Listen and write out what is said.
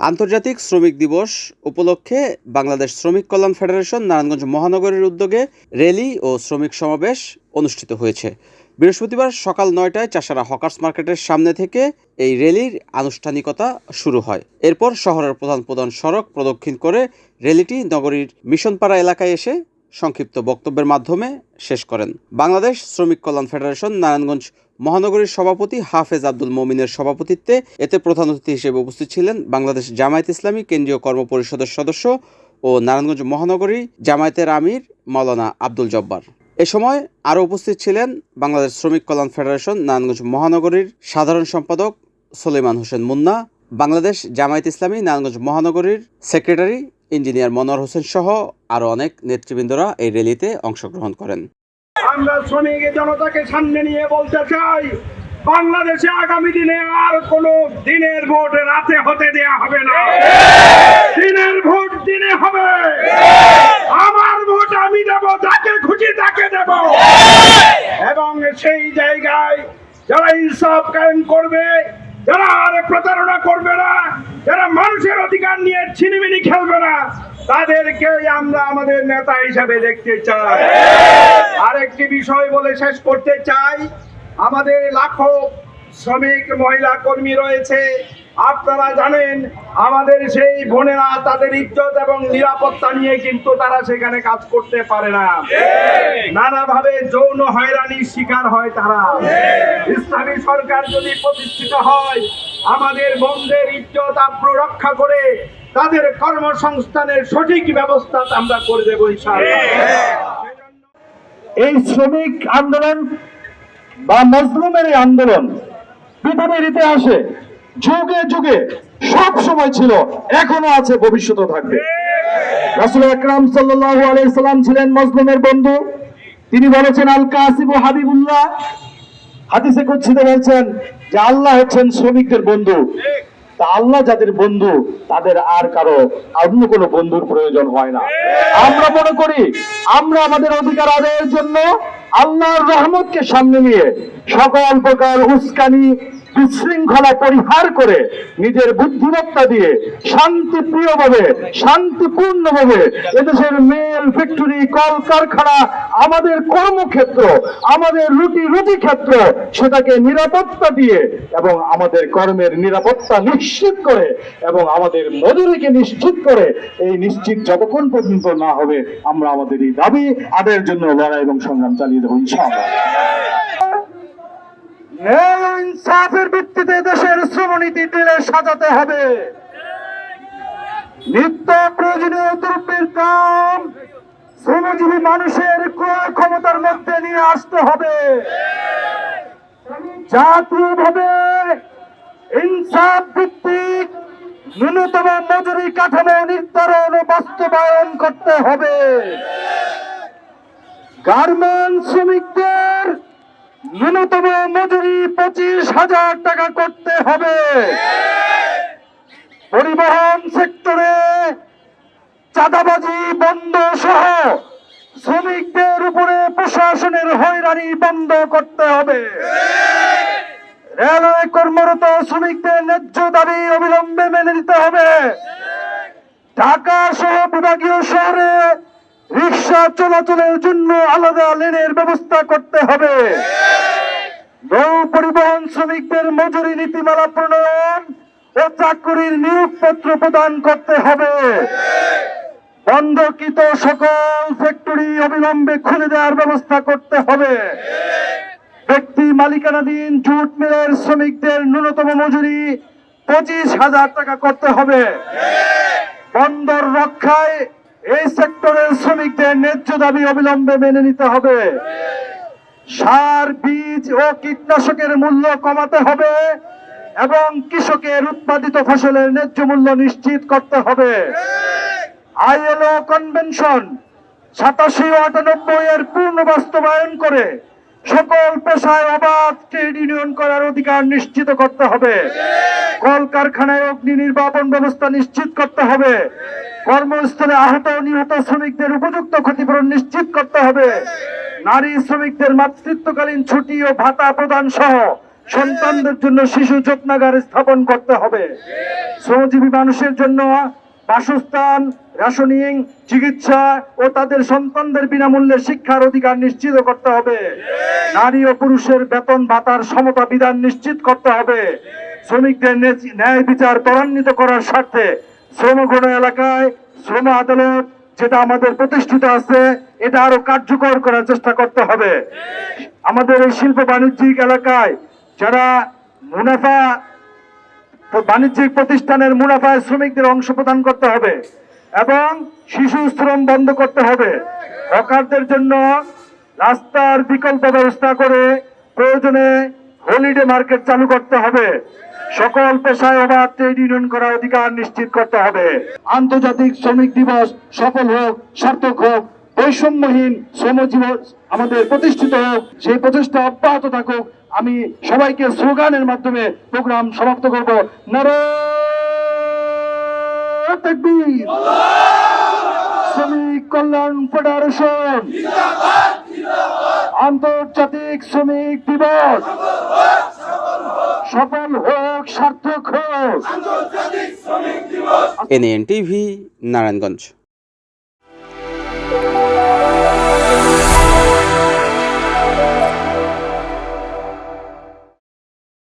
আন্তর্জাতিক শ্রমিক দিবস উপলক্ষে বাংলাদেশ শ্রমিক কল্যাণ ফেডারেশন নারায়ণগঞ্জ মহানগরের উদ্যোগে র্যালি ও শ্রমিক সমাবেশ অনুষ্ঠিত হয়েছে। বৃহস্পতিবার সকাল নয়টায় চাষারা হকার্স মার্কেটের সামনে থেকে এই র্যালির আনুষ্ঠানিকতা শুরু হয়। এরপর শহরের প্রধান প্রধান সড়ক প্রদক্ষিণ করে র্যালিটি নগরীর মিশনপাড়া এলাকায় এসে সংক্ষিপ্ত বক্তব্যের মাধ্যমে শেষ করেন। বাংলাদেশ শ্রমিক কল্যাণ ফেডারেশন নারায়ণগঞ্জ মহানগরীর সভাপতি হাফেজ আব্দুল মমিনের সভাপতিত্বে এতে প্রধান অতিথি হিসেবে উপস্থিত ছিলেন বাংলাদেশ জামায়াত ইসলামী কেন্দ্রীয় কর্ম পরিষদের সদস্য ও নারায়ণগঞ্জ মহানগরী জামায়াতের আমির মাওলানা আব্দুল জব্বার। এ সময় আরও উপস্থিত ছিলেন বাংলাদেশ শ্রমিক কল্যাণ ফেডারেশন নারায়ণগঞ্জ মহানগরীর সাধারণ সম্পাদক সলেমান হোসেন মুন্না, বাংলাদেশ জামায়াত ইসলামী নারায়ণগঞ্জ মহানগরীর সেক্রেটারি ইঞ্জিনিয়ার মনোয়ার হোসেন সহ আরও অনেক নেতৃবৃন্দরা এই র্যালিতে অংশগ্রহণ করেন। আমরা শ্রমিক জনতাকে সামনে নিয়ে বলতে চাই, বাংলাদেশে আগামী দিনে আর কোন দিনের ভোট রাতে হতে দেয়া হবে না দিনের ভোট দিনে হবে আমার ভোট আমি দেব যাকে খুশি তাকে দেব এবং সেই জায়গায় যারা ইনসাফ কায়েম করবে যারা আর প্রতারণা করবে না যারা মানুষের অধিকার নিয়ে ছিনিমিনি খেলবে না তাদেরকে আমরা আমাদের নেতা হিসাবে দেখতে চাই। আরেকটি বিষয় বলে শেষ করতে চাই। আমাদের লাখো শ্রমিক, মহিলা, কর্মী রয়েছে। আপনারা জানেন, আমাদের সেই বোনেরা তাদের ইজ্জত এবং নিরাপত্তা নিয়ে কিন্তু তারা সেখানে কাজ করতে পারে না। নানাভাবে যৌন হয়রানির শিকার হয় তারা। ইসলামী সরকার যদি প্রতিষ্ঠিত হয়, আমাদের বন্ধের ইজ্জত আব্রু রক্ষা করে তাদের কর্মসংস্থানের সঠিক ব্যবস্থা আমরা করে দেবো ইনশাআল্লাহ। এই শ্রমিক আন্দোলন বা মজলুমের এই আন্দোলন পৃথিবীর ইতিহাসে যুগে যুগে সব সময় ছিল এখনও আছে ভবিষ্যতে থাকবে। রাসুল আকরাম সাল্লাল্লাহু আলাইহি সাল্লাম ছিলেন মজলুমের বন্ধু। তিনি বলেছেন আল কাসিব হাবিবুল্লাহ। হাদিসে কুচ্ছিতে বলছেন যে আল্লাহ হচ্ছেন শ্রমিকদের বন্ধু। তা আল্লাহ যাদের বন্ধু তাদের আর কারও অন্য কোনো বন্ধুর প্রয়োজন হয় না। আমরা মনে করি আমরা আমাদের অধিকার আদায়ের জন্য আল্লাহর রহমতকে সামনে নিয়ে সকল প্রকার উস্কানি, বিশৃঙ্খলা পরিহার করে নিজের বুদ্ধিমত্তা দিয়ে শান্তিপ্রিয়ভাবে, শান্তিপূর্ণভাবে এদেশের মেল ফ্যাক্টরি কল কারখানা আমাদের কর্মক্ষেত্র, আমাদের রুটি রুটি ক্ষেত্র, সেটাকে নিরাপত্তা দিয়ে এবং আমাদের কর্মের নিরাপত্তা নিশ্চিত করে এবং আমাদের মজুরিকে নিশ্চিত করে এই নিশ্চিত যতক্ষণ পর্যন্ত না হবে, আমরা আমাদের এই দাবি, আদায়ের জন্য লড়াই এবং সংগ্রাম চালিয়ে দেবো, ইনশাআল্লাহ। ইনসাফের ভিত্তিতে দেশের শ্রমনীতি দিলে সাজাতে হবে। নিত্য প্রয়োজনীয় দ্রব্যের দাম শ্রমজীবী মানুষের ক্রয় ক্ষমতার মধ্যে নিয়ে আসতে হবে। জাতীয়ভাবে ইনসাফ ভিত্তিক ন্যূনতম মজুরি কাঠামো নির্ধারণ ও বাস্তবায়ন করতে হবে। গার্মেন্ট শ্রমিকদের ন্যূনতম মজুরি পঁচিশ হাজার টাকা করতে হবে। পরিবহন সেক্টরে চাঁদাবাজি, বন্ধ সহ শ্রমিকদের উপরে প্রশাসনের হয়রানি বন্ধ করতে হবে। রেলওয়ে কর্মরত শ্রমিকদের ন্যায্য দাবি অবিলম্বে মেনে নিতে হবে। ঢাকা সহ বিভাগীয় শহরে রিক্সা চলাচলের জন্য আলাদা লেনের ব্যবস্থা করতে হবে। নৌ পরিবহন শ্রমিকদের মজুরি নীতিমালা প্রণয়ন ও চাকরির নিয়োগপত্র প্রদান করতে হবে। বন্ধকৃত সকল ফ্যাক্টরি অবিলম্বে খুলে দেওয়ার ব্যবস্থা করতে হবে। ব্যক্তি মালিকানাধীন জুট মিলের শ্রমিকদের ন্যূনতম মজুরি পঁচিশ হাজার টাকা করতে হবে। বন্দর রক্ষায় এই সেক্টরের শ্রমিকদের ন্যায্য দাবি অবিলম্বে মেনে নিতে হবে। সার, বীজ ও কীটনাশকের মূল্য কমাতে হবে এবং কৃষকের উৎপাদিত ফসলের ন্যায্য মূল্য নিশ্চিত করতে হবে। আইএলও কনভেনশন সাতাশি আটানব্বই এর পূর্ণ বাস্তবায়ন করে সকল পেশায় অবাধ ট্রেড ইউনিয়ন করার অধিকার নিশ্চিত করতে হবে। কল কারখানায় অগ্নি নির্বাপন ব্যবস্থা নিশ্চিত করতে হবে। কর্মস্থলে আহত নিহত শ্রমিকদের উপযুক্ত ক্ষতিপূরণ নিশ্চিত করতে হবে। নারী শ্রমিকদের মাতৃত্বকালীন ছুটি ও ভাতা প্রদান সহ সন্তানদের জন্য শিশু যত্নাগার স্থাপন করতে হবে। শ্রমজীবী মানুষের জন্য বাসস্থান, রেশনিং, চিকিৎসা ও তাদের সন্তানদের বিনামূল্যে শিক্ষার অধিকার নিশ্চিত করতে হবে। নারী ও পুরুষের বেতন ভাতার সমতা বিধান নিশ্চিত করতে হবে। শ্রমিকদের ন্যায়- বিচার ত্বরান্বিত করার স্বার্থে শ্রমঘন এলাকায় শ্রম আদালত যেটা আমাদের প্রতিষ্ঠিত আছে, এটা আরও কার্যকর করার চেষ্টা করতে হবে। আমাদের এই শিল্প বাণিজ্যিক এলাকায় যারা মুনাফা, বাণিজ্যিক প্রতিষ্ঠানের মুনাফায় শ্রমিকদের অংশ প্রদান করতে হবে এবং শিশু শ্রম বন্ধ করতে হবে। হকারদের জন্য রাস্তার বিকল্প ব্যবস্থা করে প্রয়োজনে হলিডে মার্কেট চালু করতে হবে। সকল পেশায় অবাধ ট্রেড ইউনিয়ন করার অধিকার নিশ্চিত করতে হবে। আন্তর্জাতিক শ্রমিক দিবস সফল হোক, সার্থক হোক, বৈষম্যহীন শ্রমজীবন আমাদের প্রতিষ্ঠিত হোক, সেই প্রচেষ্টা অব্যাহত থাকুক। আমি সবাইকে স্লোগানের মাধ্যমে প্রোগ্রাম সমাপ্ত করব। তাকবীর। শ্রমিক কল্যাণ ফেডারেশন। আন্তর্জাতিক শ্রমিক দিবস। সফল হোক সার্থক হোক। NN TV Narayanganj.